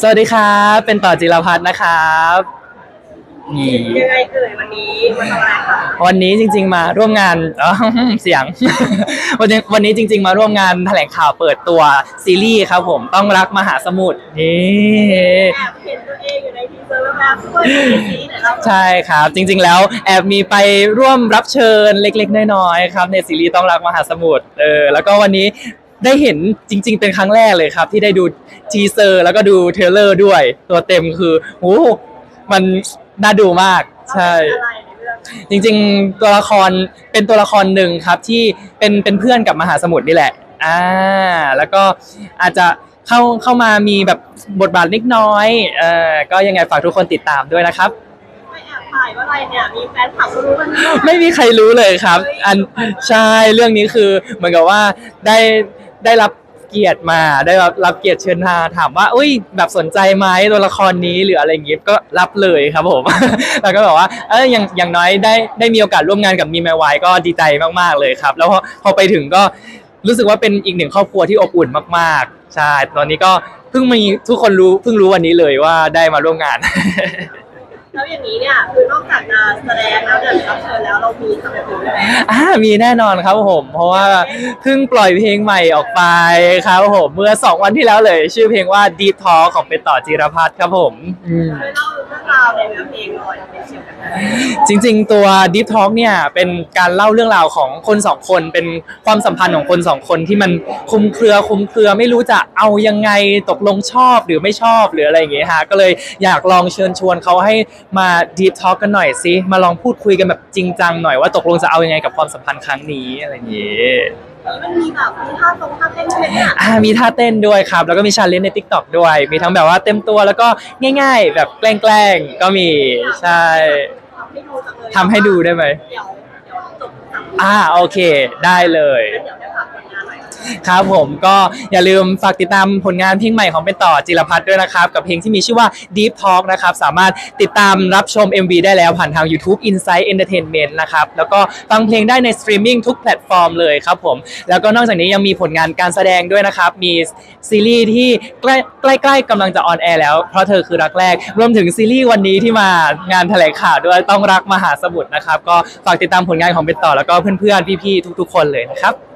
สวัสดีครับ เป็นต่อจิรพัฒน์นะครับนี่ยังไงเอ่ยวันนี้มาทำอะไรคะวันนี้จริง ๆ มาร่วมงานอ๋อเสียง วันนี้วันนี้จริง ๆ มาร่วมงานแถลงข่าวเปิดตัวซีรีส์ครับผมต้องรักมหาสมุทรนี่แอบเห็นตัวเองอยู่ในทีเซอร์แล้วเปิดซีรีส์ไหนเราใช่ครับ จริง ๆ แล้วแอบมีไปร่วมรับเชิญเล็ก ๆ น้อยๆครับในซีรีส์ต้องรักมหาสมุทรเออแล้วก็วันนี้ ได้เห็นจริง ๆ เป็นครั้งแรกเลยครับ ที่ได้ดูทีเซอร์แล้วก็ดูเทรลเลอร์ด้วย ตัวเต็มคือโอ้โหมันน่าดูมากใช่อะไรในเรื่องจริง ๆ ตัวละครเป็นตัวละครหนึ่งครับที่เป็นเป็นเพื่อนกับมหาสมุทรนี่แหละอ่าแล้วก็อาจจะเข้าเข้ามามีแบบบทบาทเล็กน้อยเอ่อก็ยังไงฝากทุกคนติดตามด้วยนะครับ ไม่แอบถ่ายว่าอะไรเนี่ย มีแฟนคลับก็รู้กันเนี่ยไม่มีใครรู้เลยครับ อันใช่เรื่องนี้คือเหมือนกับว่าได้ ได้รับเกียรติมาได้รับรับเกียรติเชิญมาถามว่าอุ้ยแบบสนใจไหมตัวละครนี้หรืออะไรอย่างงี้ก็รับเลยครับผม แล้วก็แบบว่าเอออย่างอย่างน้อยได้ได้มีโอกาสร่วมงานกับมีแมวายก็ดีใจมากๆเลยครับ แล้วพอพอไปถึงก็รู้สึกว่าเป็นอีกหนึ่งครอบครัวที่อบอุ่นมากๆใช่ตอนนี้ก็เพิ่งมีทุกคนรู้เพิ่งรู้วันนี้เลยว่าได้มาร่วมงาน แล้วอย่างนี้เนี่ยคือนอกจากจะแสดงแล้วเดินรับเชิญแล้วเรามีทำอย่างอื่นด้วยไหมอ่ามีแน่นอนครับผม เพราะว่าเพิ่งปล่อยเพลงใหม่ออกไปครับผม เมื่อ 2 วันที่แล้วเลย ชื่อเพลงว่า Deep Talk ของเป็นต่อจิรพัฒน์ครับผม อืม ช่วยเล่าเรื่องราวในเนื้อเพลงหน่อยเป็นเกี่ยวกับอะไรจริง ๆ ตัว Deep Talk เนี่ยเป็นการเล่าเรื่องราวของคนสองคนเป็นความสัมพันธ์ของคนสองคนที่มันคลุมเครือคลุมเครือไม่รู้จะเอายังไงตกลงชอบหรือไม่ชอบหรืออะไรอย่างเงี้ยฮะก็เลยอยากลองเชิญชวนเขาให้มา Deep Talk กันหน่อยสิมาลองพูดคุยกันแบบจริงจังหน่อยว่าตกลงจะเอายังไงกับความสัมพันธ์ครั้งนี้อะไรอย่างเงี้ย มันมีแบบมีท่าตรงท่าเต้นด้วยเนี่ยอ่ามีท่าเต้นด้วยครับ แล้วก็มีชาเลนจ์ใน t ิ k t o k ด้วย มีทั้งแบบว่าเต็มตัวแล้วก็ง่าย ๆ แบบแกล้งๆก็มีใช่ทำให้ดูจังเลยทำให้ดูได้ไหมเดี๋ยวเดี๋ยวจบสามอ่าโอเค ได้เลย เดี๋ยว ครับผมก็อย่าลืมฝากติดตามผลงานเพลงใหม่ของเป็นต่อจิรพัฒน์ด้วยนะครับ กับเพลงที่มีชื่อว่า Deep Talk นะครับ สามารถติดตามรับชม MV ได้แล้วผ่านทาง YouTube Insight Entertainment นะครับ แล้วก็ฟังเพลงได้ในสตรีมมิ่งทุกแพลตฟอร์มเลยครับผม แล้วก็นอกจากนี้ยังมีผลงานการแสดงด้วยนะครับ มีซีรีส์ที่ใกล้ใกล้ๆกำลังจะออนแอร์แล้ว เพราะเธอคือรักแรก รวมถึงซีรีส์วันนี้ที่มางานแถลงข่าวด้วยต้องรักมหาสมุทรนะครับ ก็ฝากติดตามผลงานของเป็นต่อแล้วก็เพื่อนๆพี่ๆทุก ๆ คนเลยนะครับ